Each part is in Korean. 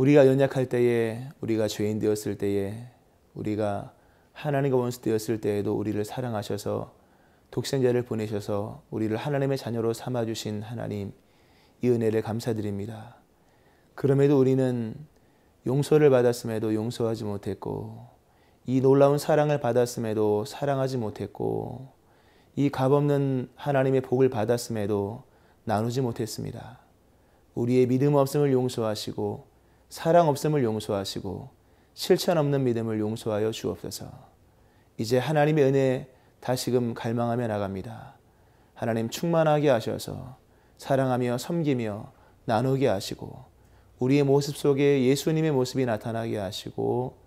우리가 연약할 때에 우리가 죄인 되었을 때에 우리가 하나님과 원수 되었을 때에도 우리를 사랑하셔서 독생자를 보내셔서 우리를 하나님의 자녀로 삼아 주신 하나님 이 은혜를 감사드립니다. 그럼에도 우리는 용서를 받았음에도 용서하지 못했고 이 놀라운 사랑을 받았음에도 사랑하지 못했고 이 값없는 하나님의 복을 받았음에도 나누지 못했습니다. 우리의 믿음 없음을 용서하시고 사랑 없음을 용서하시고 실천 없는 믿음을 용서하여 주옵소서. 이제 하나님의 은혜 다시금 갈망하며 나갑니다. 하나님 충만하게 하셔서 사랑하며 섬기며 나누게 하시고 우리의 모습 속에 예수님의 모습이 나타나게 하시고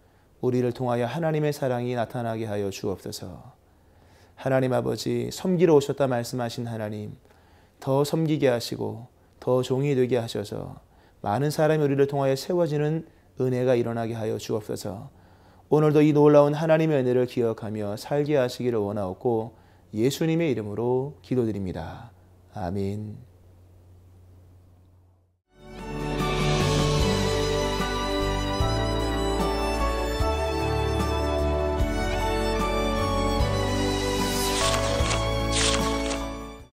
우리를 통하여 하나님의 사랑이 나타나게 하여 주옵소서. 하나님 아버지 섬기러 오셨다 말씀하신 하나님 더 섬기게 하시고 더 종이 되게 하셔서 많은 사람이 우리를 통하여 세워지는 은혜가 일어나게 하여 주옵소서. 오늘도 이 놀라운 하나님의 은혜를 기억하며 살게 하시기를 원하옵고 예수님의 이름으로 기도드립니다. 아멘.